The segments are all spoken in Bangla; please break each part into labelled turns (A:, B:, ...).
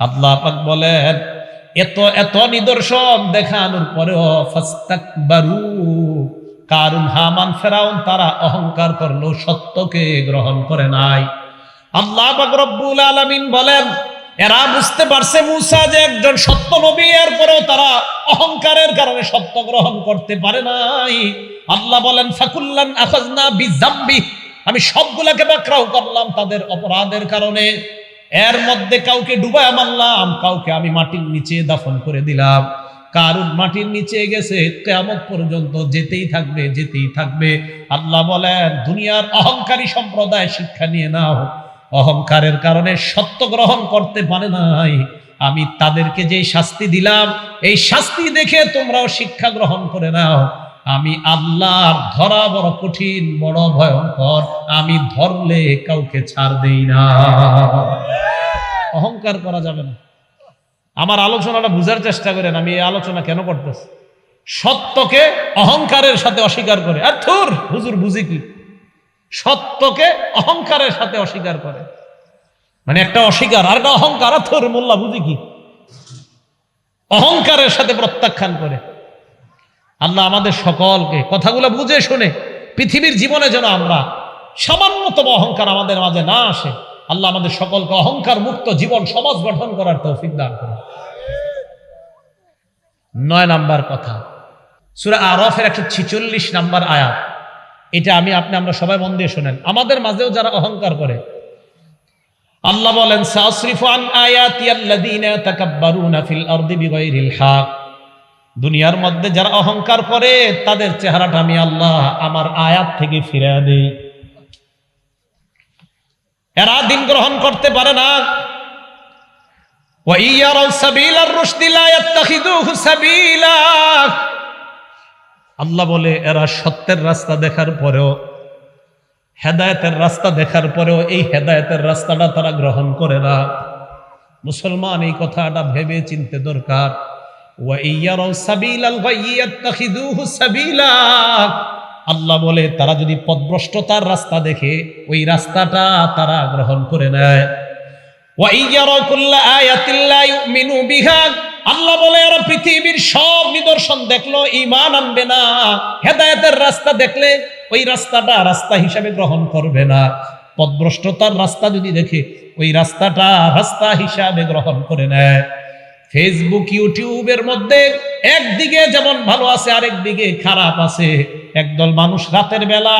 A: আল্লাহ পাক বলেন, এত এত নিদর্শন দেখানোর পরেও ফাস্তাকবারু কারুন হামান ফেরাউন তারা অহংকার করল সত্যকে গ্রহণ করে নাই। আল্লাহ পাক রব্বুল আলামিন বলেন, এরা বুঝতে পারছে মুসা যে একজন সত্য নবী, এরপরেও তারা অহংকারের কারণে সত্য গ্রহণ করতে পারে নাই। আল্লাহ বলেন, ফাকুল্লান আখাজনা বিজাম্বি, আমি সবগুলাকে বাকরাও করলাম তাদের অপরাধের কারণে। এর মধ্যে কাউকে ডুবায় মারলাম, কাউকে আমি মাটির নিচে দাফন করে দিলাম। কারুন মাটির নিচে গেছে কেমন পর্যন্ত যেতেই থাকবে যেতেই থাকবে। আল্লাহ বলেন, দুনিয়ার অহংকারী সম্প্রদায় শিক্ষা নিয়ে নাও। অহংকারের কারণে সত্য গ্রহণ করতে পারে নাই। আমি তাদেরকে যে শাস্তি দিলাম, এই শাস্তি দেখে তোমরাও শিক্ষা গ্রহণ করে নাও। আমি আল্লাহর ধরা বড় কঠিন, বড় ভয়ঙ্কর। আমি ধরলে কাউকে ছাড় দেই না। অহংকার করা যাবে না। আমার আলোচনাটা বুঝার চেষ্টা করেন, আমি এই আলোচনা কেন করতেছি? সত্যকে অহংকারের সাথে অস্বীকার করে। আর থুর হুজুর বুঝি কি? সত্যকে অহংকারের সাথে অস্বীকার করে। মানে একটা অস্বীকার, আর একটা অহংকার, আর থুর মোল্লা বুঝি কি? অহংকারের সাথে প্রত্যাখ্যান করে। আল্লাহ আমাদের সকলকে কথাগুলো বুঝে শুনে পৃথিবীর জীবনে যেন আমরা সামান্যতম অহংকার আমাদের মাঝে না আসে আল্লাহ আমাদের সকলকে অহংকার মুক্ত জীবন সমাজ গঠন করার তৌফিক দান করে নয় নাম্বার কথা, সুরা আরফের একশো ছিচল্লিশ নাম্বার আয়াত। এটা আমি, আপনি, আমরা সবাই মন দিয়ে শোনেন। আমাদের মাঝেও যারা অহংকার করে, আল্লাহ বলেন সাসরিফু আন আয়াতি আল্লাযীনা তাকাব্বারুনা ফিল আরদি বিগাইরিল হক। দুনিয়ার মধ্যে যারা অহংকার করে, তাদের চেহারাটা আমি আল্লাহ আমার আয়াত থেকে ফিরে দেই। এরা দিন গ্রহণ করতে পারে না। আল্লাহ বলে, এরা সত্যের রাস্তা দেখার পরেও, হেদায়তের রাস্তা দেখার পরেও এই হেদায়তের রাস্তাটা তারা গ্রহণ করে না। মুসলমান এই কথাটা ভেবে চিনতে দরকার। ওয়া ইয়ারাও সাবিলাল ওয়া তাখিদুহু সাবিলা। আল্লাহ বলে, তারা যদি পদভ্রষ্টতার রাস্তা দেখে, ওই রাস্তাটা তারা গ্রহণ করে নেয়। আল্লাহ বলে, আর পৃথিবীর সব নিদর্শন দেখল ইমান আনবে না। হেদায়তের রাস্তা দেখলে, ওই রাস্তাটা রাস্তা হিসাবে গ্রহণ করবে না। পদভ্রষ্টতার রাস্তা যদি দেখে, ওই রাস্তাটা রাস্তা হিসাবে গ্রহণ করে নেয়। ফেসবুক, ইউটিউবের মধ্যে একদিকে যেমন ভালো আছে, আরেকদিকে খারাপ আছে। একদল মানুষ রাতের বেলা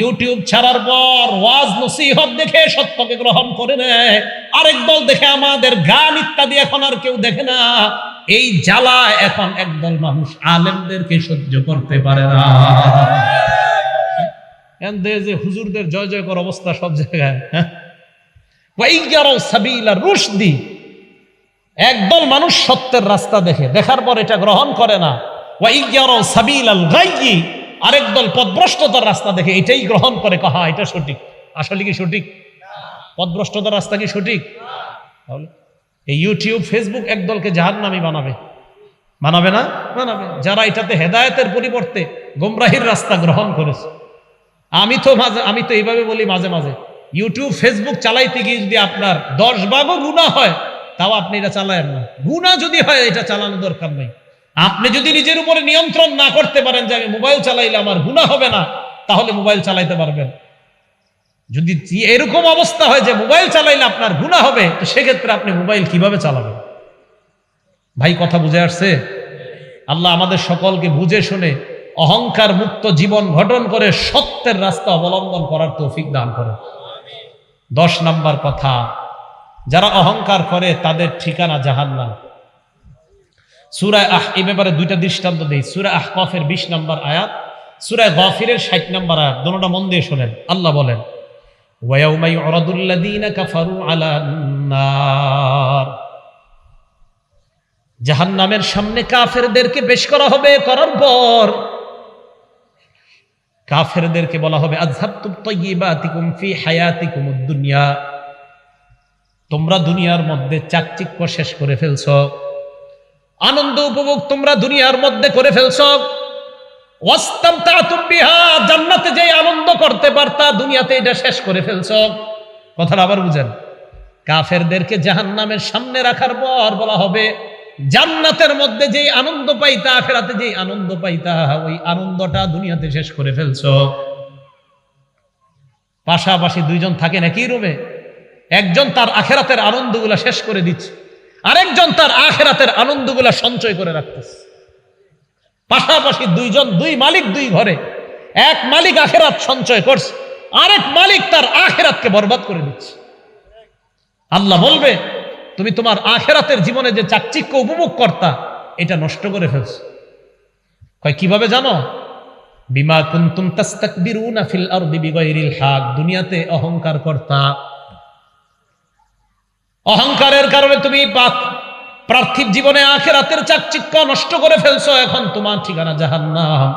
A: ইউটিউব ছাড়ার পর ওয়াজ নসিহত দেখে সত্যকে গ্রহণ করে নেয়। আরেক দল দেখে আমাদের গান ইত্যাদি এখন আর কেউ দেখে না। এই জ্বালা এখন একদল মানুষ আলেমদেরকে সহ্য করতে পারে না। যে হুজুরদের জয় জয়কর অবস্থা সব জায়গায় হ্যাঁ? সাবিলা রুশদি। একদল মানুষ সত্যের রাস্তা দেখে, দেখার পর এটা গ্রহণ করে না। ওয়াইয়ারাও সাবিলাল গাইয়ি আরেক দল পদভ্রষ্টতার রাস্তা দেখে এটাই গ্রহণ করে, কহা, এটা সঠিক। আসলে কি সঠিক? পদভ্রষ্টতার রাস্তা কি সঠিক? তাহলে এই ইউটিউব, ফেসবুক একদলকে জাহান্নামী বানাবে। বানাবে না? বানাবে। যারা এটাতে হেদায়েতের পরিবর্তে গোমরাহির রাস্তা গ্রহণ করেছে। আমি তো মাঝে, আমি তো এইভাবে বলি মাঝে মাঝে। ইউটিউব, ফেসবুক চালাইতে গিয়ে যদি আপনার দশ ভাগও গুণা হয়, তাও আপনি এটা চালায়েন না। গুণা যদি হয়, এটা চালানো দরকার নেই। আপনি যদি নিজের উপরে নিয়ন্ত্রণ না করতে পারেন যে আমি মোবাইল চালাইলে আমার গুণা হবে না, তাহলে মোবাইল চালাইতে পারবেন। যদি এরকম অবস্থা হয় যে মোবাইল চালাইলে আপনার গুণা হবে, তো সেক্ষেত্রে আপনি মোবাইল কীভাবে চালাবেন? ভাই, কথা বুঝে আসছে? আল্লাহ আমাদের সকলকে বুঝে শুনে অহংকার মুক্ত জীবন গঠন করে সত্যের রাস্তা অবলম্বন করার তৌফিক দান করে দশ নাম্বার কথা, যারা অহংকার করে তাদের ঠিকানা জাহান্নাম। সুরায় আহ এ ব্যাপারে দুইটা দৃষ্টান্ত দিই। সুরায় আহ, কফের বিশ নম্বর আয়াত সুরায় গফিরের ষাট নম্বর আয়াত, দোনোটা মন দিয়ে শোনেন। আল্লাহ বলেন ওয়াউমাই অরাদুল্লাদিনা কাফারু আলান্নার জাহান নামের সামনে কাফেরদেরকে বেশ করা হবে করার পর, কাফেরদেরকে বলা হবে ফি হায়াতিকুম দুনিয়া তোমরা দুনিয়ার মধ্যে চাকচিক্য শেষ করে ফেলছো। আনন্দ উপভোগ তোমরা দুনিয়ার মধ্যে করে ফেলছ। জান্নাতে যে আনন্দ করতে পারতা, দুনিয়াতে এটা শেষ করে ফেলছ। কথাটা আবার বুঝেন। কাফেরদেরকে জাহান্নামের সামনে রাখার পর বলা হবে, জান্নাতের মধ্যে যেই আনন্দ পাইতা, আখেরাতে যেই আনন্দ পাইতা, ওই আনন্দটা দুনিয়াতে শেষ করে ফেলছো। পাশাপাশি দুইজন থাকে নাকি রুমে? একজন তার আখেরাতের আনন্দগুলা শেষ করে দিচ্ছে। আরেকজন তার আখেরাতের আনন্দগুলা সঞ্চয় করে রাখতেছে। পাশাপাশি দুইজন, দুই মালিক দুই ঘরে, এক মালিক আখেরাত সঞ্চয় করছে, আরেক মালিক তার আখেরাতকে বরবাদ করে দিচ্ছে। আল্লাহ বলবে, তুমি তোমার আখেরাতের জীবনে যে চাকচিক্য উপভোগ করতা, এটা নষ্ট করে ফেলছো। কয়, কীভাবে জানো? বিমা কুন্তুম তাস্তাকবিরুনা ফিল আরদি বিগাইরিল হক। দুনিয়াতে অহংকার করতা অহংকারের কারণে তুমি পার্থিব জীবনে আখেরাতের চাকচিক্য নষ্ট করে ফেলছো, এখন তোমার ঠিকানা জাহান্নাম।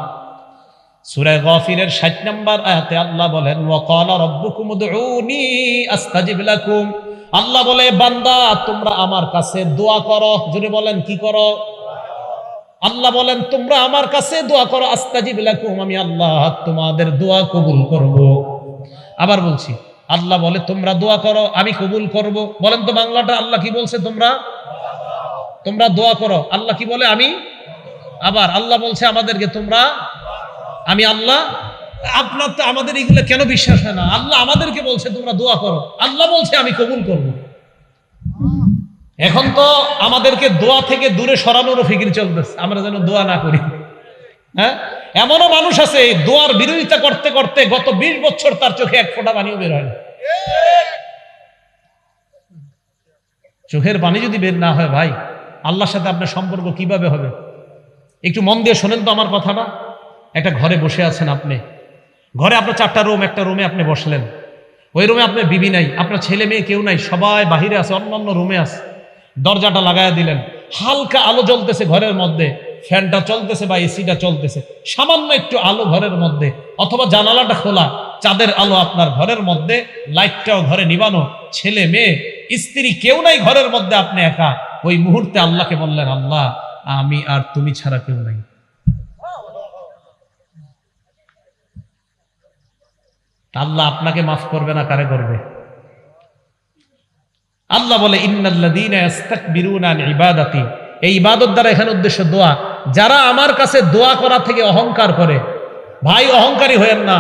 A: সূরা গাফিরের 60 নম্বর আয়াতে আল্লাহ বলেন, ওয়া ক্বালা রাব্বুকুম উদউনি আস্তাজিব লাকুম। আল্লাহ বলে, বান্দা, তোমরা আমার কাছে দোয়া করো। যদি বলেন, কি করো? আল্লাহ বলেন, তোমরা আমার কাছে দোয়া করো, আস্তাজিব লাকুম, আমি আল্লাহ তোমাদের দোয়া কবুল করব। আবার বলছি আল্লাহ বলে, তোমরা দোয়া করো, আমি কবুল করব। বলেন তো বাংলাটা, আল্লাহ কি বলছে তোমরা? তোমরা দোয়া করো, আল্লাহ কি বলে, আমি? আবার আল্লাহ বলছে আমাদেরকে, তোমরা? আমি আল্লাহ? আপনার তো আমাদের এগুলো কেন বিশ্বাস হয় না? আল্লাহ আমাদেরকে বলছে, তোমরা দোয়া করো। আল্লাহ বলছে, আমি কবুল করব। এখন তো আমাদেরকে দোয়া থেকে দূরে সরানোরও ফিকির চলতেছে, আমরা যেন দোয়া না করি। হ্যাঁ? এমনও মানুষ আছে দোয়ার বিরোধিতা করতে করতে গত বিশ বছর তার চোখে এক ফোঁটা পানিও বের হয়। চোখের পানি যদি বের না হয় ভাই, আল্লাহর সাথে আপনার সম্পর্ক কীভাবে হবে? একটু মন দিয়ে শোনেন তো আমার কথাটা। একটা ঘরে বসে আছেন আপনি। ঘরে আপনার চারটা রুম, একটা রুমে আপনি বসলেন। ওই রুমে আপনার বিবি নাই, আপনার ছেলে মেয়ে কেউ নাই, সবাই বাহিরে আছে অন্য অন্য রুমে আছে। দরজাটা লাগায় দিলেন। হালকা আলো জ্বলতেছে ঘরের মধ্যে। ফ্যানটা চলতেছে বা এসিটা চলতেছে। সামান্য একটু আলো ঘরের মধ্যে, অথবা জানালাটা খোলা, চাঁদের আলো আপনার ঘরের মধ্যে, লাইটটাও ঘরে নিবানো, ছেলে মেয়ে, স্ত্রী কেউ নাই ঘরের মধ্যে আপনি একা। ওই মুহূর্তে আল্লাহকে বললেন, আল্লাহ, আমি আর তুমি ছাড়া কেউ নাই। আল্লাহ আপনাকে মাফ করবে না, কারে করবে? আল্লাহ বলে আন ইবাদাতি। এই ইবাদত দ্বারা এখানে উদ্দেশ্য দোয়া। যারা আমার কাছে দোয়া করা থেকে অহংকার করে, ভাই অহংকারী হয়েন না,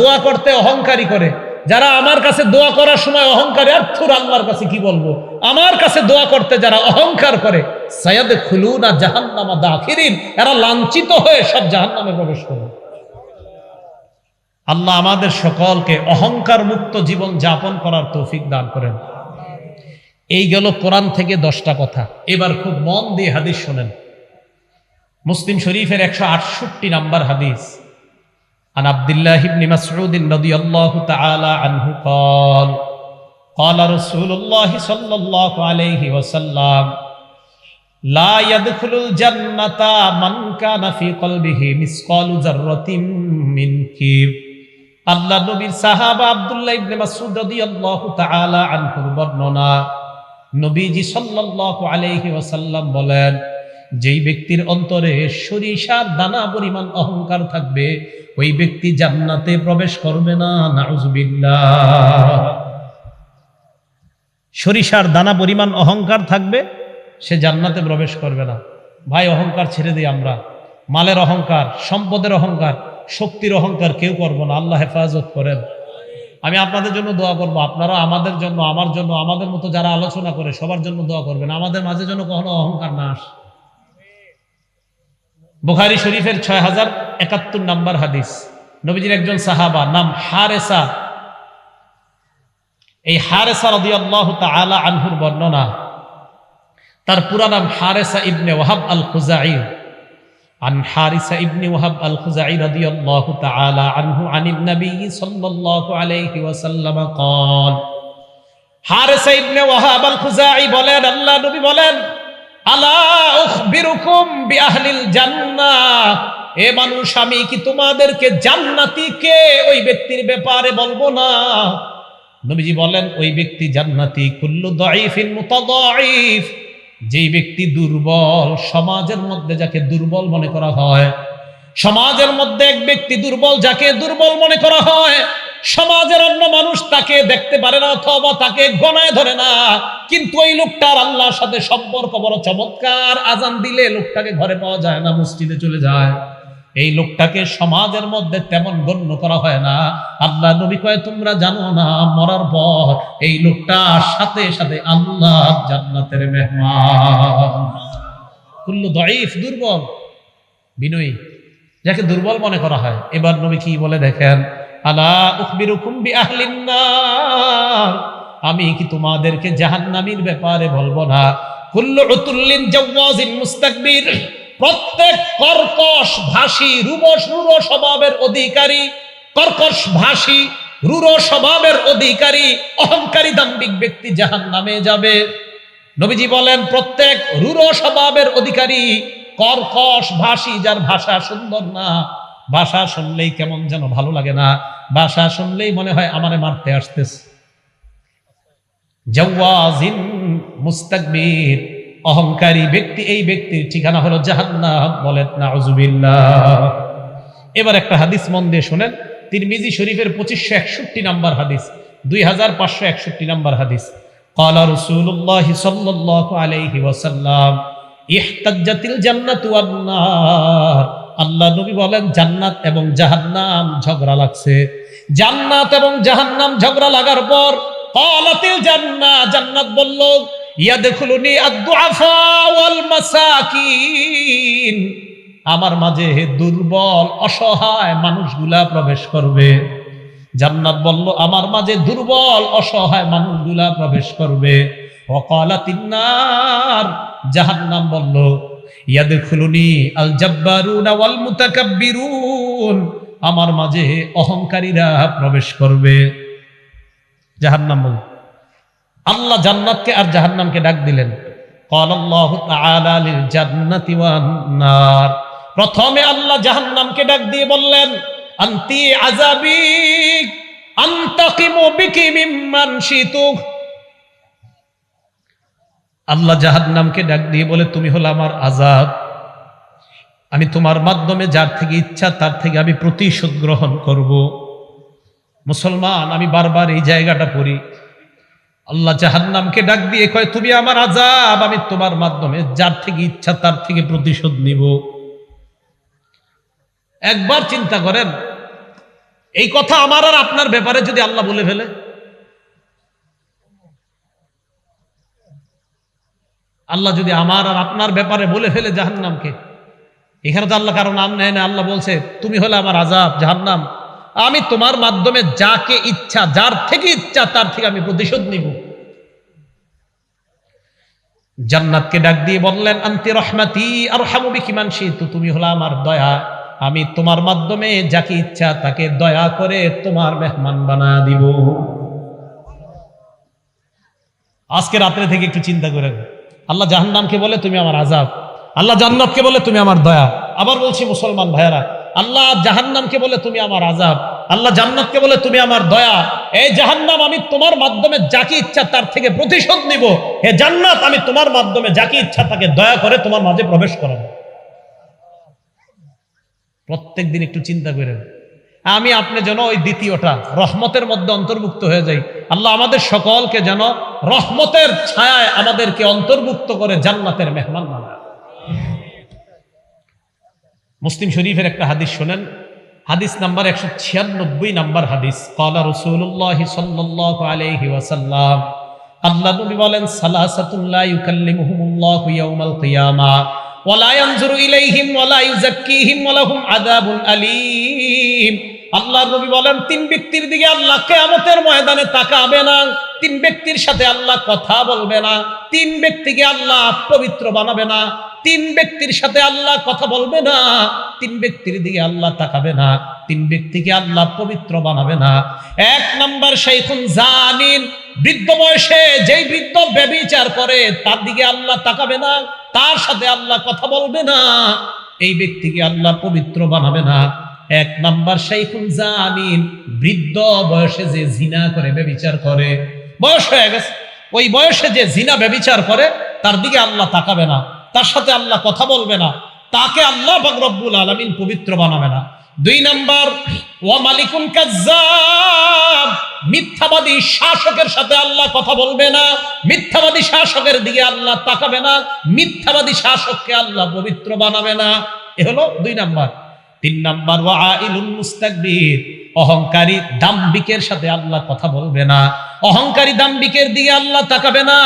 A: দোয়া করতে অহংকারী করে। যারা আমার কাছে দোয়া করার সময় অহংকারী, আর থুর আল্লাহর কাছে কি বলব? আমার কাছে দোয়া করতে যারা অহংকার করে সায়াদ খুলুনা জাহান্নামা দাখিরিন, এরা লাঞ্ছিত হয়ে সব জাহান্নামে প্রবেশ করবে আল্লাহ আমাদের সকলকে অহংকার মুক্ত জীবন যাপন করার তৌফিক দান করেন। এই গেল কোরআন থেকে দশটা কথা এবার খুব মন দিয়ে হাদিস শোনেন মুসলিম শরীফের একশো আটষট্টি নাম্বার হাদিস عن عبد الله بن مسعود رضي الله تعالى عنه قال قال رسول الله صلى الله عليه وسلم لا يدخل الجنة من كان في قلبه مثقال ذرة من كبر আল্লাহ নবীর সাহাবা আব্দুল্লাহ ইবনে মাসউদ রাদিয়াল্লাহু তাআলা আনহুর বর্ণনা নবীজি সাল্লাল্লাহু আলাইহি ওয়াসাল্লাম বলেন, যেই ব্যক্তির অন্তরে সরিষার দানা পরিমাণ অহংকার থাকবে, ওই ব্যক্তি জান্নাতে প্রবেশ করবে না, নাউজুবিল্লাহ। সরিষার দানা পরিমাণ অহংকার থাকবে, সে জান্নাতে প্রবেশ করবে না। ভাই, অহংকার ছেড়ে দিই আমরা। মালের অহংকার, সম্পদের অহংকার, শক্তির অহংকার কেউ করব না। আল্লাহ হেফাজত করেন। আমি আপনাদের জন্য দোয়া করব। আপনারা আমাদের জন্য, আমার জন্য, আমাদের মতো যারা আলোচনা করে সবার জন্য দোয়া করবেন। আমাদের মাঝে জন্য কখনো অহংকার না আসে। বুখারি শরীফের ছয় হাজার একাত্তর নাম্বার হাদিস। নবীজির একজন সাহাবা নাম হারেসা। এই হারেসা রদি আল্লাহ তালা আনহুর বর্ণনা। তার পুরা নাম হারেসা ইবনে ওয়াহাব আল খুজাই عن حارثة ابن وهب الخزاعي رضي الله تعالى عنه عن النبي صلى الله عليه وسلم قال حارثة ابن وهب الخزاعي বলেন আল্লাহ নবী বলেন আলা উখবিরুকুম বিআহলিল জান্নাহ এ মানুষ আমি কি তোমাদেরকে জান্নাতি কে ওই ব্যক্তির ব্যাপারে বলবো না নবীজি বলেন ওই ব্যক্তি জান্নাতি কুল্লু দাইফিন মুতাদাইফ যেই ব্যক্তি দুর্বল, সমাজের মধ্যে যাকে দুর্বল মনে করা হয়, সমাজের মধ্যে এক ব্যক্তি দুর্বল যাকে দুর্বল মনে করা হয়, সমাজের অন্য মানুষ তাকে দেখতে পারে না অথবা তাকে গণায় ধরে না। কিন্তু এই লোকটার আল্লাহর সাথে সম্পর্ক বড় চমৎকার। আজান দিলে লোকটাকে ঘরে পাওয়া যায় না, মসজিদে চলে যায়। এই লোকটাকে সমাজের মধ্যে তেমন গণ্য করা হয় না। আল্লাহ নবী কয়, তোমরা জানো না, মরার পর এই লোকটার সাথে সাথে আল্লাহ জান্নাতের মেহমান। দুর্বল, বিনয়ী, যাকে দুর্বল মনে করা হয়। এবার নবী কি বলে দেখেন, আলা উখবিরুকুম বিআহলিন নার? আমি কি তোমাদেরকে জাহান্নামীর ব্যাপারে বলব না। কুল্লু উতুল্লিন জাওয়াজিন মুস্তাকবির। প্রত্যেক কর্কশ ভাষী রূঢ় রূঢ় স্বভাবের অধিকারী, কর্কশ ভাষী রূঢ় স্বভাবের অধিকারী, অহংকারী দাম্ভিক ব্যক্তি জাহান্নামে যাবে। নবীজি বলেন, প্রত্যেক রূঢ় স্বভাবের অধিকারী কর্কশ ভাষী, যার ভাষা সুন্দর না, ভাষা শুনলেই কেমন যেন ভালো লাগে না, ভাষা শুনলেই মনে হয় আমারে মারতে আসতেছে। জাওয়াজিন মুস্তাকবির অহংকারী ব্যক্তি, এই ব্যক্তির ঠিকানা হলো জাহান্নাম বলেন, নাউজুবিল্লাহ। এবার একটা হাদিস মন দিয়ে শোনেন। তিরমিজি শরীফের পঁচিশশো একষট্টি নাম্বার হাদিস, দুই হাজার পাঁচশো একষট্টি নাম্বার হাদিস। قال رسول الله صلى الله عليه وسلم ইহতাজ্জাতিল জান্নাত ওয়ান আল্লাহ নবী বলেন, জান্নাত এবং জাহান্নাম ঝগড়া লাগছে। জান্নাত এবং জাহান্নাম ঝগড়া লাগার পর قالতিল জান্নাত জান্নাত বলল ইয়াদখুলুনি আদ-দুআফা ওয়াল মাসাকিন। আমার মাঝে দুর্বল, অসহায় মানুষগুলা প্রবেশ করবে। জান্নাত বলল, আমার মাঝে দুর্বল, অসহায় মানুষগুলা প্রবেশ করবে। অকালাতিন্নার জাহান্নাম বলল, ইয়াদখুলুনি আল জাব্বারুনা ওয়াল মুতাকাব্বিরুন আমার মাঝে অহংকারীরা প্রবেশ করবে। জাহান্নাম বলল আল্লাহ জান্নাতকে আর জাহান্নামকে ডাক দিলেন। প্রথমে আল্লাহ জাহান্নামকে ডাক দিয়ে বললেন, আন্তি আজাবি আল্লাহ জাহান্নামকে ডাক দিয়ে বলে, তুমি হলো আমার আজাদ আমি তোমার মাধ্যমে যার থেকে ইচ্ছা, তার থেকে আমি প্রতিশোধ গ্রহণ করব। মুসলমান, আমি বারবার এই জায়গাটা পড়ি। আল্লাহ জাহান্নামকে ডাক দিয়ে কয়, তুমি আমার আজাব আমি তোমার মাধ্যমে যার থেকে ইচ্ছা তার থেকে প্রতিশোধ নিব। একবার চিন্তা করেন, এই কথা আমার আর আপনার ব্যাপারে যদি আল্লাহ বলে ফেলে? আল্লাহ যদি আমার আর আপনার ব্যাপারে বলে ফেলে জাহান্নামকে? এখানে তো আল্লাহ কারও নাম নেয় না, আল্লাহ বলছে, তুমি হলে আমার আজাব জাহান্নাম। আমি তোমার মাধ্যমে যাকে ইচ্ছা, যার থেকে ইচ্ছা, তার থেকে আমি প্রতিশোধ নিব। জান্নাতকে ডাক দিয়ে বললেন, আন্তি রহমাতি আর হামুবি কিমান তো তুমি হলো আমার দয়া। আমি তোমার মাধ্যমে যাকে ইচ্ছা, তাকে দয়া করে তোমার মেহমান বানা দিব। আজকে রাত্রে থেকে একটু চিন্তা করেন আল্লাহ জাহান্নামকে বলে, তুমি আমার আজাব। আল্লাহ জান্নাতকে বলে, তুমি আমার দয়া। আবার বলছি, মুসলমান ভাইয়ারা আল্লাহ জাহান্নামকে বলে তুমি আমার আজাব আল্লাহ জান্নাতকে বলে তুমি আমার দয়া। এই জাহান্নাম আমি তোমার মাধ্যমে যাকে ইচ্ছা তার থেকে প্রতিশোধ নিব। হে জান্নাত, আমি তোমার মাধ্যমে যাকে ইচ্ছা তাকে দয়া করে তোমার মাঝে প্রবেশ করাবো। প্রত্যেক দিন একটু চিন্তা করেন। আমি আপনি যেন ওই দ্বিতীয়টা, রহমতের মধ্যে অন্তর্ভুক্ত হয়ে যাই। আল্লাহ আমাদের সকলকে যেন রহমতের ছায়ায় আমাদেরকে অন্তর্ভুক্ত করে জান্নাতের মেহমান বানায়। মুসলিম শরীফের একটা হাদিস শোনেন। হাদিস নাম্বার একশো ছিয়ানব্বই নাম্বার হাদিস। কলা রসুল্লাহ সাল্লাহ আলহি ওয়াসাল্লাম, আল্লাহ নবী বলেন সালাসাতুল্লাহ ইউকাল্লিমুহুমুল্লাহ ইয়াউমাল কিয়ামা ওয়ালা ইয়ানজুরু ইলাইহিম ওয়ালা ইউযাক্কিহিম ওয়া লাহুম আযাবুন আলীম। আল্লাহর নবী বলেন, তিন ব্যক্তির দিকে আল্লাহ কিয়ামতের ময়দানে তাকাবে না, তিন ব্যক্তির সাথে আল্লাহ কথা বলবে না, তিন ব্যক্তিকে আল্লাহ পবিত্র বানাবে না তিন ব্যক্তির সাথে আল্লাহ কথা বলবে না, তিন ব্যক্তির দিকে আল্লাহ তাকাবে না, তিন ব্যক্তিকে আল্লাহ পবিত্র বানাবে না। এক নাম্বার সেইখুন জানিন বৃদ্ধ বয়সে যেই বৃদ্ধ ব্যবিচার করে, তার দিকে আল্লাহ তাকাবে না, তার সাথে আল্লাহ কথা বলবে না, এই ব্যক্তিকে আল্লাহ পবিত্র বানাবে না। এক নাম্বার সেইখুন জানিন বৃদ্ধ বয়সে যে জিনা করে, ব্যবিচার করে, বয়স হয়ে গেছে, ওই বয়সে যে জিনা ব্যবিচার করে, তার দিকে আল্লাহ তাকাবে না। তার সাথে আল্লাহ কথা বলবে না। তাকে আল্লাহ রব্বুল আলমিন পবিত্র বানাবে না। দুই নাম্বার, ওয়া মালিকুন মিথ্যাবাদী শাসকের সাথে আল্লাহ কথা বলবে না। মিথ্যাবাদী শাসকের দিকে আল্লাহ তাকাবে না। মিথ্যাবাদী শাসককে আল্লাহ পবিত্র বানাবে না। এ হলো দুই নাম্বার। তিন নাম্বার, ওয়া আইলুল মুস্তাকবির অহংকারী দাম্বিকের সাথে আল্লাহ কথা বলবে না। অহংকারী দাম্বিকের দিকে আল্লাহ তাকাবে না।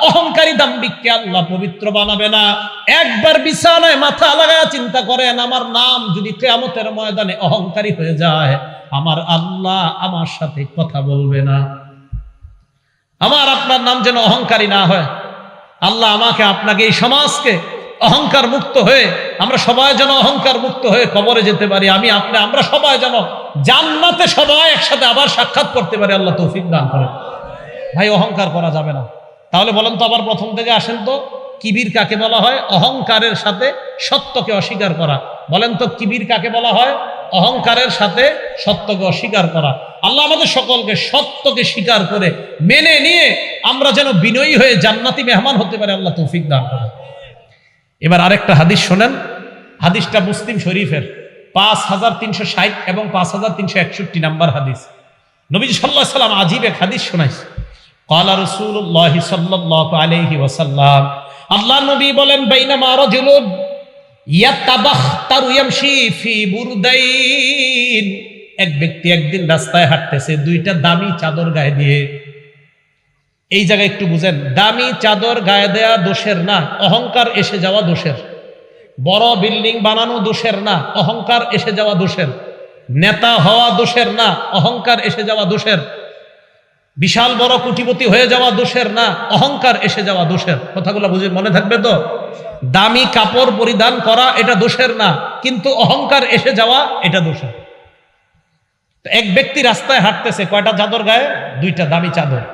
A: অহংকারী দাম্বিককে আল্লাহ পবিত্র বানাবে না। একবার বিছানায় মাথা লাগায় চিন্তা করেন, আমার নাম যদি কেয়ামতের ময়দানে অহংকারী হয়ে যায়, আমার আল্লাহ আমার সাথে কথা বলবে না। আমার আপনার নাম যেন অহংকারী না হয়। আল্লাহ আমাকে, আপনাকে, এই সমাজকে অহংকার মুক্ত হয়ে আমরা সবাই যেন অহংকার মুক্ত হয়ে কবরে যেতে পারি। আমি, আপনি, আমরা সবাই যেন জান্নাতে সবাই একসাথে আবার সাক্ষাৎ করতে পারে, আল্লাহ তৌফিক দান করে ভাই, অহংকার করা যাবে না। তাহলে বলেন তো আবার প্রথম থেকে আসেন তো, কিবির কাকে বলা হয়? অহংকারের সাথে সত্যকে অস্বীকার করা। বলেন তো কিবির কাকে বলা হয়? অহংকারের সাথে সত্যকে অস্বীকার করা। আল্লাহ আমাদের সকলকে সত্যকে স্বীকার করে মেনে নিয়ে আমরা যেন বিনয়ী হয়ে জান্নাতি মেহমান হতে পারে, আল্লাহ তৌফিক দান করে এবার আরেকটা হাদিস শোনেন। হাদিসটা মুসলিম শরীফের। পাঁচ হাজার তিনশো ষাট এবং পাঁচ হাজার তিনশো একষট্টি নাম্বার হাদিস। নবী সাল্লাহ সাল্লাম আজিব এক হাদিস শোনাইছে। কলা রসুল্লাহ সাল্লাহ আলহি ওসাল্লাম আল্লাহ নবী বলেন, বাইনামা রজুলুন এক ব্যক্তি একদিন রাস্তায় হাঁটতেছে, দুইটা দামি চাদর গায়ে দিয়ে। এই জায়গায় একটু বুঝেন, দামি চাদর গায়ে দেয়া দোষের না, অহংকার এসে যাওয়া দোষের। বড় বিল্ডিং বানানো দোষের না, অহংকার এসে যাওয়া দোষের। নেতা হওয়া দোষের না, অহংকার এসে যাওয়া দোষের। বিশাল বড় কুটিপতি হয়ে যাওয়া দোষের না, অহংকার এসে যাওয়া দোষের। কথাগুলো বুঝে মনে থাকবে তো? দামি কাপড় পরিধান করা এটা দোষের না, কিন্তু অহংকার এসে যাওয়া এটা দোষের। এক ব্যক্তি রাস্তায় হাঁটতেছে, কয়টা চাদর গায়ে? দুইটা দামি চাদর।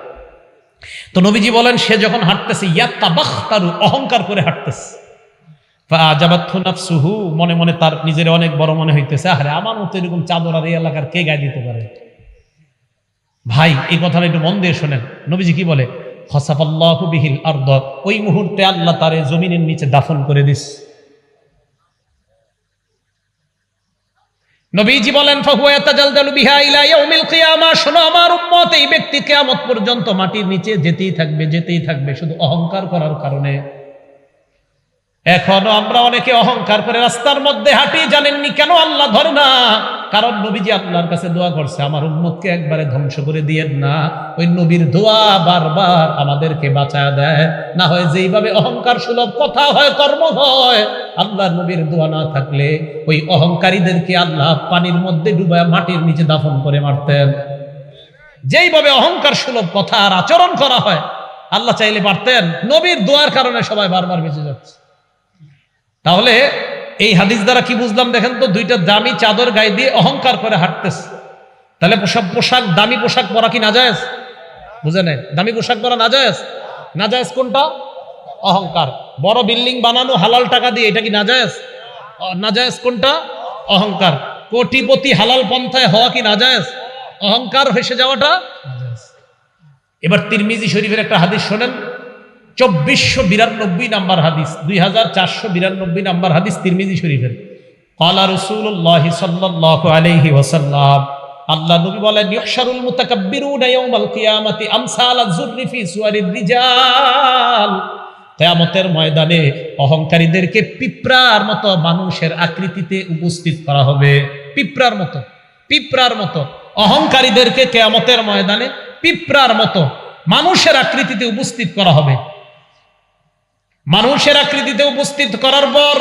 A: তো নবীজি বলেন, সে যখন হাঁটতেছে ইয়াত্তা তারু অহংকার করে হাঁটতেছে। মনে মনে তার নিজের অনেক বড় মনে হইতেছে আরে আমার মতো এরকম চাদর আর এই এলাকার কে গায়ে দিতে পারে? ভাই, এই কথাটা একটু মন দিয়ে শোনেন। নবীজি কি বলে? হসাফাল্লাহু আরদ, ওই মুহূর্তে আল্লাহ তারে জমিনের নিচে দাফন করে দিস। নবীজি বলেন আমার উম্মত, এই ব্যক্তি কিয়ামত পর্যন্ত মাটির নিচে যেতেই থাকবে যেতেই থাকবে, শুধু অহংকার করার কারণে। এখনও আমরা অনেকে অহংকার করে রাস্তার মধ্যে হাঁটি জানেননি কেন আল্লাহ ধরে না? কারণ নবীজি আল্লাহর কাছে দোয়া করছে, আমার উম্মতকে একবারে ধ্বংস করে দিয়েন না। ওই নবীর দোয়া বারবার আমাদেরকে বাঁচায় দেয়। না হয় যেইভাবে অহংকার সুলভ, কথা হয়, কর্ম হয় আল্লাহর নবীর দোয়া না থাকলে ওই অহংকারীদেরকে আল্লাহ পানির মধ্যে ডুবায় মাটির নিচে দাফন করে মারতেন। যেইভাবে অহংকার সুলভ কথা আর আচরণ করা হয়, আল্লাহ চাইলে পারতেন। নবীর দোয়ার কারণে সবাই বারবার বেঁচে যাচ্ছে। তাহলে এই হাদিস দ্বারা কি বুঝলাম দেখেন তো, দুইটা দামি চাদর গায়ে দিয়ে অহংকার করে হাঁটতেছে। তাহলে পোশাক পোশাক, দামি পোশাক পরা কি না যায় বুঝে নেন, দামি পোশাক পরা না যায় না যায় কোনটা? অহংকার। বড় বিল্ডিং বানানো, হালাল টাকা দিয়ে, এটা কি না যায় না যায় কোনটা? অহংকার। কোটিপতি হালাল পন্থায় হওয়া কি না যায় অহংকার হেসে যাওয়াটা এবার তিরমিজি শরীফের একটা হাদিস শোনেন। চব্বিশশো বিরানব্বই নাম্বার হাদিস, দুই হাজার চারশো বিরানব্বই নাম্বার হাদিস তিরমিজি শরীফের। কালা রসুল্লাহ সাল্লাহ আলাইহি ওয়াসাল্লাম, আল্লাহ নবী বলেন ইহশারুল মুতাকাব্বিরুনা ইয়াউমাল কিয়ামাতি আমসাল আয-যুররি ফি সুওয়ারির রিজাল। কিয়ামতের ময়দানে অহংকারীদেরকে পিঁপড়ার মতো মানুষের আকৃতিতে উপস্থিত করা হবে। পিঁপড়ার মতো পিঁপড়ার মতো। অহংকারীদেরকে কিয়ামতের ময়দানে পিঁপড়ার মতো মানুষের আকৃতিতে উপস্থিত করা হবে। মানুষের আকৃতিতে উপস্থিত করার পর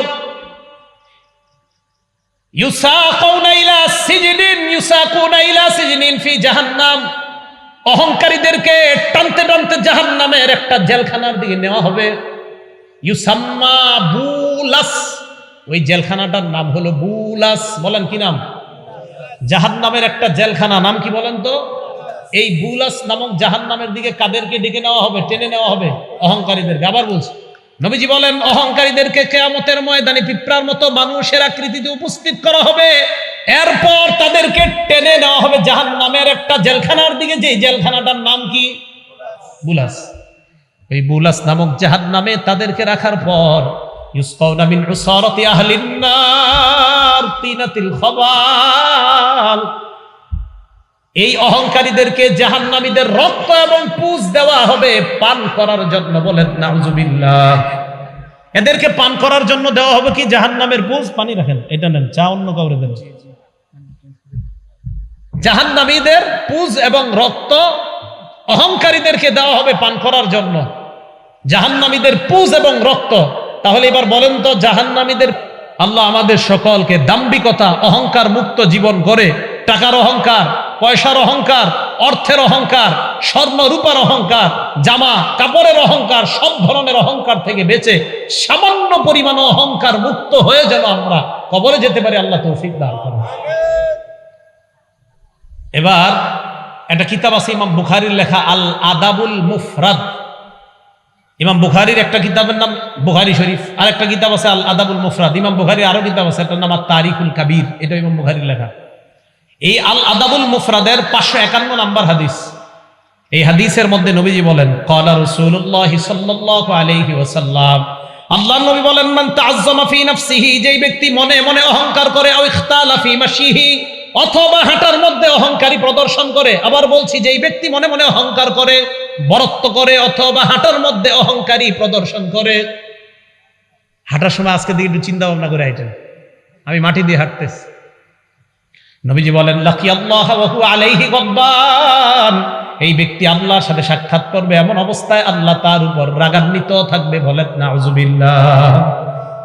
A: অহংকারীদেরকে টানতে টানতে জাহান্নামের একটা জেলখানার দিকে নেওয়া হবে। ইউসাম্মা বুলাস। ওই জেলখানাটার নাম হলো বুলাস। বলেন কি নাম? জাহান্নামের একটা জেলখানা, নাম কি বলেন তো? এই বুলাস নামক জাহান্নামের দিকে কাদেরকে ডেকে নেওয়া হবে, টেনে নেওয়া হবে? অহংকারীদেরকে। আবার বলছি নবীজি বলেন, অহংকারীদেরকে কেয়ামতের ময়দানে পিঁপড়ার মতো মানুষের আকৃতিতে উপস্থিত করা হবে। এরপর তাদেরকে টেনে নেওয়া হবে জাহান নামের একটা জেলখানার দিকে। যে জেলখানাটার নাম কি? বুলাস। ওই বুলাস নামক জাহান নামে তাদেরকে রাখার পর ইউসকাউনা মিন উসারাতি আহলিন নার তিনাতিল খাবাল। এই অহংকারীদেরকে জাহান্নামীদের রক্ত এবং পুজ দেওয়া হবে পান করার জন্য বলেন, নাউজুবিল্লাহ। এদেরকে পান করার জন্য দেওয়া হবে কি? জাহান্নামের পুজ? পানি রাখেন। এটা নেন, চা অন্য কাউরে দেন। জাহান্নামীদের পুজ এবং রক্ত অহংকারীদেরকে দেওয়া হবে পান করার জন্য। জাহান্নামীদের পুজ এবং রক্ত। তাহলে এবার বলেন তো, জাহান্নামীদের আল্লাহ আমাদের সকলকে দাম্বিকতা অহংকার মুক্ত জীবন করে টাকার অহংকার পয়সার অহংকার, অর্থের অহংকার স্বর্ণ রূপার অহংকার, জামা কাপড়ের অহংকার, সব ধরনের অহংকার থেকে বেঁচে সামান্য পরিমাণ অহংকার মুক্ত হয়ে যেন আমরা কবরে যেতে পারি, আল্লাহ তৌফিক দান করুন। এবার একটা কিতাব আছে, ইমাম বুখারির লেখা আল আদাবুল মুফরাদ। ইমাম বুখারির একটা কিতাবের নাম বুখারি শরীফ আর একটা কিতাব আছে আল আদাবুল মুফরাদ। ইমাম বুখারির আরও কিতাব আছে, এটার নাম আর তারিকুল কাবির, এটা ইমাম বুখারির লেখা। এই আল আদাবুল মুফরাদের পাঁচশো একান্ন নাম্বার হাদিস। এই হাদিসের মধ্যে নবীজি বলেন কলা রসুল্লাহ সাল্লাল্লাহু আলাইহি ওয়াসাল্লাম। আল্লাহ নবী বলেন, মান তাআজ্জামা ফি নাফসিহি, যেই ব্যক্তি মনে মনে অহংকার করে, আও ইখতালা ফি মাশিহি, অথবা হাঁটার মধ্যে অহংকারী প্রদর্শন করে, আবার বলছি, যেই ব্যক্তি মনে মনে অহংকার করে, বরত্ব করে, অথবা হাঁটার মধ্যে অহংকারী প্রদর্শন করে। হাঁটার সময় আজকে দিকে একটু চিন্তা ভাবনা করে হাঁটেন আমি মাটি দিয়ে হাঁটতেছি। নবীজি বলেন, লাকি আল্লাহ আলাইহি গব্বান এই ব্যক্তি আল্লাহর সাথে সাক্ষাৎ করবে এমন অবস্থায় আল্লাহ তার উপর রাগান্বিত থাকবে বলেন, নাউজুবিল্লাহ।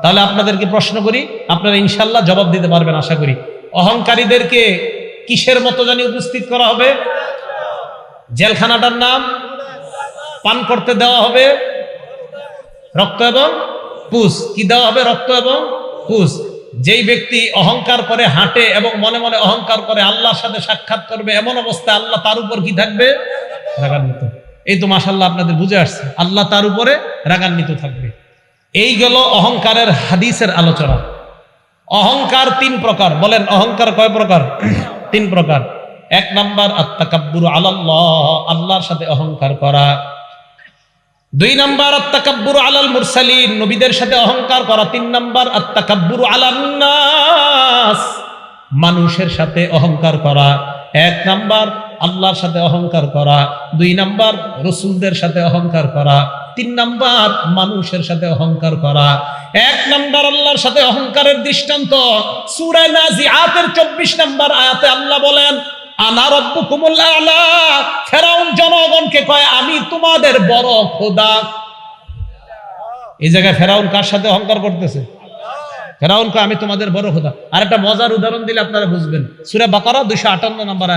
A: তাহলে আপনাদেরকে প্রশ্ন করি, আপনারা ইনশাল্লাহ জবাব দিতে পারবেন আশা করি। অহংকারীদেরকে কিসের মতো জানি উপস্থিত করা হবে? জেলখানাটার নাম পান করতে দেওয়া হবে? রক্ত এবং পুষ। কি দেওয়া হবে? রক্ত এবং পুষ। যেই ব্যক্তি অহংকার করে হাঁটে এবং মনে মনে অহংকার করে আল্লাহর সাথে সাক্ষাৎ করবে, এমন অবস্থায় আল্লাহ তার উপর কি থাকবে? রাগান্বিত। এই তো মাসাল্লাহ আপনাদের বুঝে আসছে। আল্লাহ তার উপরে রাগান্বিত থাকবে। এই গেল অহংকারের হাদিসের আলোচনা। অহংকার তিন প্রকার। বলেন, অহংকার কয় প্রকার? তিন প্রকার। এক নাম্বার, আত্মাকাব্বুর আলাল্লাহ, আল্লাহর সাথে অহংকার করা। দুই নাম্বার আত্মাকাব্বুর আলাল মুরসালিন। নবীদের সাথে অহংকার করা। তিন নাম্বার আত্মাকাব্বুর আলান্নাস মানুষের সাথে অহংকার করা। এক নাম্বার, আল্লাহর সাথে অহংকার করা। দুই নাম্বার, রসুলদের সাথে অহংকার করা। তিন নাম্বার, মানুষের সাথে অহংকার করা। এক নাম্বার, আল্লাহর সাথে অহংকারের দৃষ্টান্ত। সুরায় নাজিআতের চব্বিশ নাম্বার আয়াতে আল্লাহ বলেন জনগণকে কয়, আমি তোমাদের বড় খোদা। এই জায়গায় ফেরাউন কার সাথে অহংকার করতেছে? ফেরাউন কয়, আমি তোমাদের বড় খোদা। আর একটা মজার উদাহরণ দিলে আপনারা বুঝবেন। বাকারা আটান্ন নাম্বার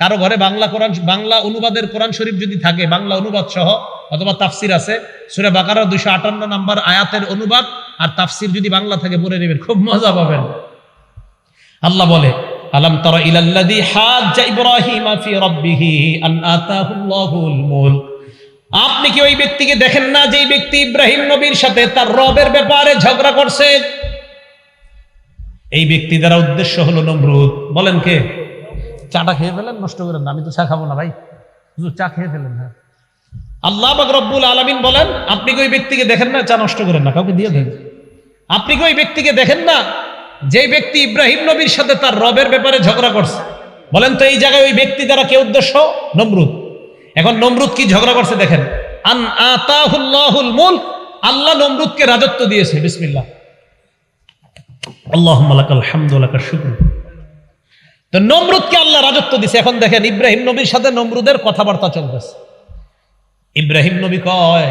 A: কারও ঘরে বাংলা কোরআন, বাংলা অনুবাদের কোরআন শরীফ যদি থাকে, বাংলা অনুবাদ সহ, অথবা তাফসির আছে, সুরে বাকারা দুইশো আটান্ন নাম্বার আয়াতের অনুবাদ আর তাফসির যদি বাংলা থাকে, পড়ে নেবেন, খুব মজা পাবেন। আল্লাহ বলে আলম তর ইলাল্লাযী হাজ্জা ইব্রাহিম ফি রাব্বিহি আন আতাহুল্লাহুল মুলক। আপনি কি ওই ব্যক্তিকে দেখেন না যে ব্যক্তি ইব্রাহিম নবীর সাথে তার রবের ব্যাপারে ঝগড়া করছে? এই ব্যক্তি দ্বারা উদ্দেশ্য হলো নমরুদ। বলেন কে? চাটা খেয়ে ফেলেন নষ্ট করেন না। আমি তো চা খাব না ভাই। চা খেয়ে ফেলেন হ্যাঁ। আল্লাহ রব্বুল আলমিন বলেন আপনি কি ওই ব্যক্তিকে দেখেন না? চা নষ্ট করেন না। কাউকে দিয়ে দেন। আপনি কি ওই ব্যক্তিকে দেখেন না যে ব্যক্তি ইব্রাহিম নবীর সাথে তার রবের ব্যাপারে ঝগড়া করছে, বলেন তো এই জায়গায় ওই ব্যক্তি দ্বারা কে উদ্দেশ্য? নমরুদ। এখন নমরুদ কি ঝগড়া করছে দেখেন। আন আতাহুল্লাহুল মুলক, আল্লাহ নমরুদকে রাজত্ব দিয়েছে, বিসমিল্লাহ। লাকাল হামদু ওয়া তো নমরুদকে আল্লাহ রাজত্ব দিছে। এখন দেখেন ইব্রাহিম নবীর সাথে নমরুদের কথাবার্তা চলতেছে। ইব্রাহিম নবী কয়,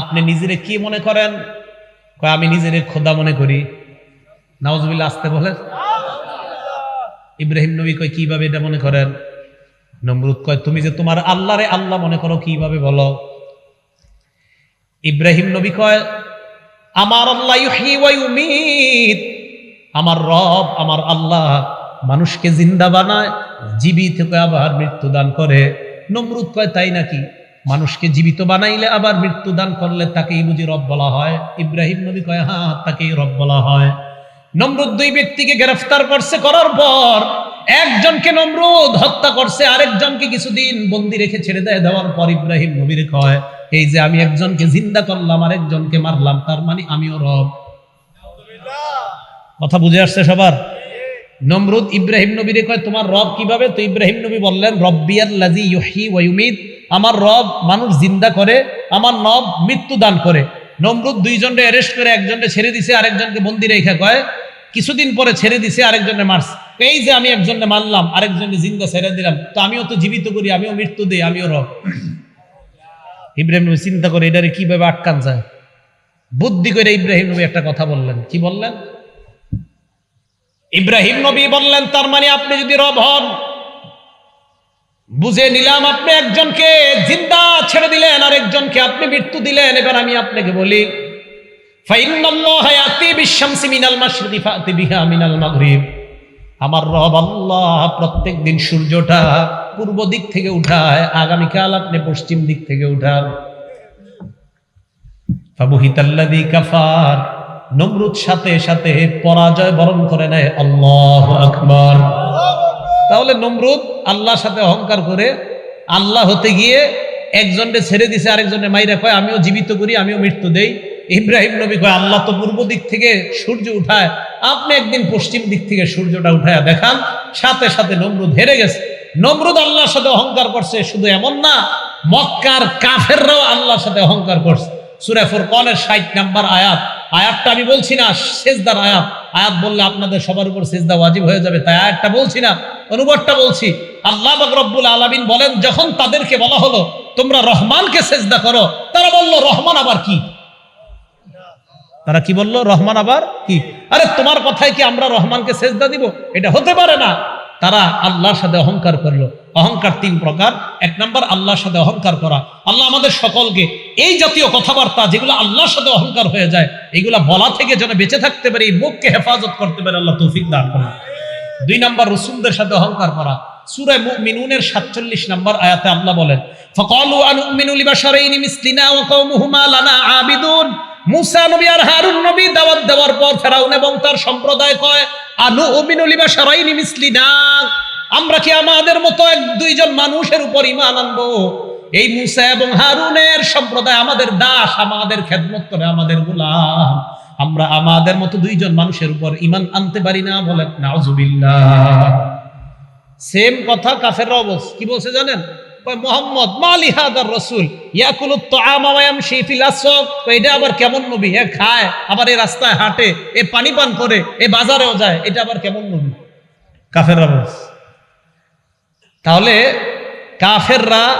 A: আপনি নিজেরে কি মনে করেন? কয়, আমি নিজেরে খোদা মনে করি। নাওজুবিল্লাহ আসতে বলে। ইব্রাহিম নবী কয়, কীভাবে এটা মনে করেন? নমরুদ কয়, তুমি যে তোমার আল্লাহরে আল্লাহ মনে করো, কীভাবে বলো? ইব্রাহিম নবী কয়, আমার আল্লাহ আমার রব, আমার আল্লাহ মানুষকে জিন্দা বানায়, জীবিত আবার মৃত্যু দান করে। নমরুদ কয়, তাই নাকি? মানুষকে জীবিত বানাইলে আবার মৃত্যু দান করলে তাকেই বুঝি রব বলা হয়। ইব্রাহিম নবী কয় হ্যাঁ তাকেই রব বলা হয়। নমরুদ দুই ব্যক্তিকে গ্রেফতার করছে, করার পর একজনকে নমরুদ হত্যা করছে, আরেকজনকে কিছুদিন বন্দি রেখে ছেড়ে দেয়। দেওয়ার পর ইব্রাহিম নবীর কয়, এই যে আমি একজনকে জিন্দা করলাম, আরেকজনকে মারলাম, তার মানে আমিও রব। কথা বুঝে আসছে সবার? নমরুদ ইব্রাহিম নবীরে কয়, তোমার রব কীভাবে? তো ইব্রাহিম নবী বললেন রব্বিয়াল লাজি ইউহি ওয়ুমিদ আমার রব মানুষ জিন্দা করে, আমার নব মৃত্যু দান করে। নমরুদ দুইজনকে অ্যারেস্ট করে একজনকে ছেড়ে দিছে, আরেকজনকে বন্দি রেখা কয় কিছুদিন পরে ছেড়ে দিছে আরেকজনে মারছে। এই যে আমি একজনকে মারলাম, আরেকজনকে জিন্দা ছেড়ে দিলাম, তো আমিও তো জীবিত করি, আমিও মৃত্যু দিই, আমিও রব। ইব্রাহিম নবী চিন্তা করে এটারে কীভাবে আটকান যায়? বুদ্ধি করে ইব্রাহিম নবী একটা কথা বললেন। কি বললেন? ইব্রাহিম নবী বললেন, তার মানে আপনি যদি রব হন, বুঝে নিলাম আপনি একজনকে জিন্দা ছেড়ে দিলেন আর একজনকে আপনি মৃত্যু দিলেন। এবার আমি আপনাকে বলি আমার রব আল্লাহ প্রত্যেক দিন সূর্যটা পূর্ব দিক থেকে উঠায়, আগামীকাল আপনি পশ্চিম দিক থেকে উঠান। ফাবুহিতাল্লাযী কাফার, নমরুদ সাথে সাথে পরাজয় বরণ করে নেয়, আল্লাহু আকবার। তাহলে নমরুদ আল্লাহর সাথে অহংকার করে আল্লাহ হতে গিয়ে একজনকে ছেড়ে দিছে আরেকজনের মাইরা কয়, আমিও জীবিত করি, আমিও মৃত্যু দেই। ইব্রাহিম নবী কয়, আল্লাহ তো পূর্ব দিক থেকে সূর্য উঠায়। আপনি একদিন পশ্চিম দিক থেকে সূর্যটা উঠায় দেখান। সাথে সাথে নমরুদ হেরে গেছে। নমরুদ আল্লাহর সাথে অহংকার করছে, শুধু এমন না, মক্কার কাফেররাও আল্লাহর সাথে অহংকার করছে। সুরে ফুরকনের ষাট নাম্বার আয়াত। আয়াতটা আমি বলছি না, সেজদার আয়াত। আয়াত বললে আপনাদের সবার উপর সেজদা ওয়াজিব হয়ে যাবে, তাই আয়াতটা বলছি না। অনুবাদটা বলছি, আল্লাহ রব্বুল আলামিন বলেন, যখন তাদেরকে বলা হলো, তোমরা রহমানকে সেজদা করো তারা বলল, রহমান আবার কি? তারা কি বলল, রহমান আবার কি? আরে তোমার কথায় কি আমরা রহমানকে সেজদা দিব? এটা হতে পারে না। তারা আল্লাহর সাথে অহংকার করল। অহংকার তিন প্রকার। এক নম্বর, আল্লাহর সাথে অহংকার করা। আল্লাহ আমাদের সকলকে এই জাতীয় কথাবার্তা যেগুলো আল্লাহর সাথে অহংকার হয়ে যায় এগুলা বলা থেকে যেন বেঁচে থাকতে পারে, এই মুখকে হেফাজত করতে পারে, আল্লাহ তৌফিক দান করেন। দুই নম্বর, রসুলদের সাথে অহংকার করা। সুরায় মুমিনুনের সাতচল্লিশ নম্বর আয়াতে আল্লাহ বলেন, ফকালু আনুমিনু লিবাশারাইনি মিসলিনা ওয়া কওমুহুমা লানা আবিদুন। মুসা নবী আর হারুন নবী দাওয়াত দেওয়ার পর ফেরাউন এবং তার সম্প্রদায় কয়, আনু উমিনু লিবাশারাইনি মিসলিনা? আমরা কি আমাদের মতো এক দুইজন মানুষের উপর ইমান আনব? এই মুসা এবং হারুনের সম্প্রদায় আমাদের দাস, আমাদের খেদমত করে, আমাদের গোলাম। আমরা আমাদের মতো দুইজন মানুষের উপর ইমান আনতে পারি না বলেন নাউজুবিল্লাহ। সেম কথা কাফেররাও বলছে কি বলছে জানেন? মোহাম্মদ মালি হাদার রসুল ইয়াকুলুত এটা আবার কেমন নবী? এ খায় আবার এই রাস্তায় হাঁটে এ পানি পান করে এ বাজারেও যায় এটা আবার কেমন নবী? কাফেররা বলছে। তাহলে কাফেররা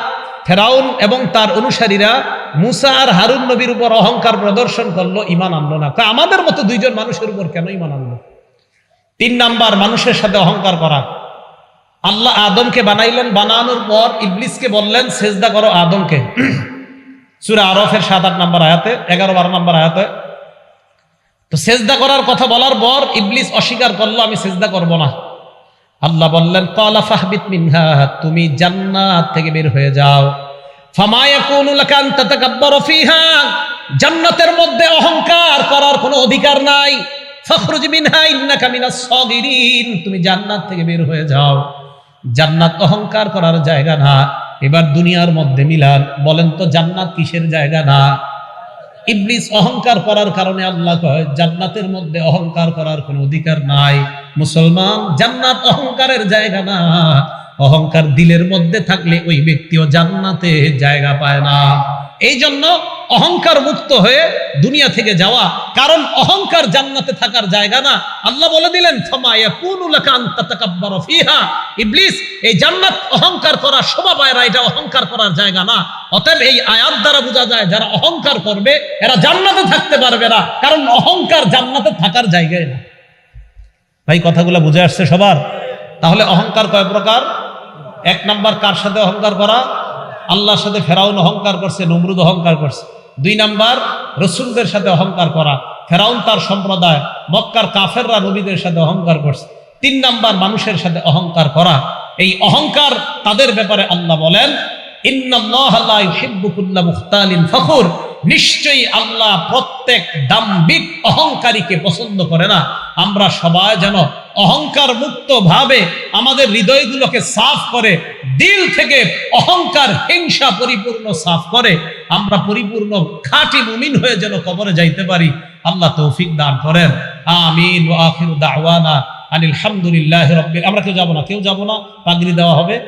A: ফেরাউন এবং তার অনুসারীরা মুসা আর হারুন নবীর উপর অহংকার প্রদর্শন করল ইমান আনলো না। তা আমাদের মতো দুইজন মানুষের উপর কেন ইমান আনলো? তিন নাম্বার মানুষের সাথে অহংকার করা। আল্লাহ আদমকে বানাইলেন, বানানোর পর ইবলিসকে বললেন, সেজদা করো আদমকে। সুরা আরফের সাত, আট নাম্বার আয়াতে, এগারো, বারো নাম্বার আয়াতে। তো সেজদা করার কথা বলার পর ইবলিস অস্বীকার করল, আমি সেজদা করব না। আল্লাহ বললেন কলা ফাহবিত মিনহা, তুমি জান্নাত থেকে বের হয়ে যাও। জান্নাতের মধ্যে অহংকার করার কোনো অধিকার নাই। ফখরুজ মিনহা, ইন্নাকা মিনাস সাগিরিন, তুমি জান্নাত থেকে বের হয়ে যাও। জান্নাত অহংকার করার জায়গা না। এবার দুনিয়ার মধ্যে মিলান, বলেন তো জান্নাত কিসের জায়গা না? ইবলিস অহংকার করার কারণে আল্লাহ কয়, জান্নাতের মধ্যে অহংকার করার কোনো অধিকার নাই। মুসলমান জান্নাত অহংকারের জায়গা না। অহংকার দিলের মধ্যে থাকলে ওই ব্যক্তিও জান্নাতে জায়গা পায় না। এই জন্য অহংকার মুক্ত হয়ে দুনিয়া থেকে যাওয়া, কারণ অহংকার জান্নাতে থাকার জায়গা না। আল্লাহ বলে দিলেন ইবলিস, এই জান্নাত অহংকার করা শোভা পায় না, এটা অহংকার করার জায়গা না। অতএব এই আয়াত দ্বারা বোঝা যায়, যারা অহংকার করবে, এরা জান্নাতে থাকতে পারবে না, কারণ অহংকার জান্নাতে থাকার জায়গায় না। ভাই, কথাগুলো বুঝে আসছে সবার? তাহলে অহংকার কয় প্রকার? এক নাম্বার, কার সাথে অহংকার করা? আল্লাহর সাথে ফেরাউন অহংকার করছে, নমরুদ অহংকার করছে। দুই নাম্বার, রসুলদের সাথে অহংকার করা। ফেরাউন তার সম্প্রদায়, মক্কার কাফেররা নবীদের সাথে অহংকার করছে। তিন নাম্বার, মানুষের সাথে অহংকার করা। এই অহংকার তাদের ব্যাপারে আল্লাহ বলেন নিশ্চয়ই আল্লাহ প্রত্যেক দাম্ভিক অহংকারীকে পছন্দ করে না। আমরা সবাই যেন অহংকার মুক্ত ভাবে আমাদের হৃদয়গুলোকে সাফ করে, দিল থেকে অহংকার, হিংসা পরিপূর্ণ সাফ করে, আমরা পরিপূর্ণ খাঁটি মুমিন হয়ে যেন কবরে যাইতে পারি। আল্লাহ তৌফিক দান করেন। আমিন দাওয়ানা আনিল হামদুলিল্লাহি রাব্বিল আমরা কেউ যাব না? কেউ যাব না? পাগড়ি দেওয়া হবে।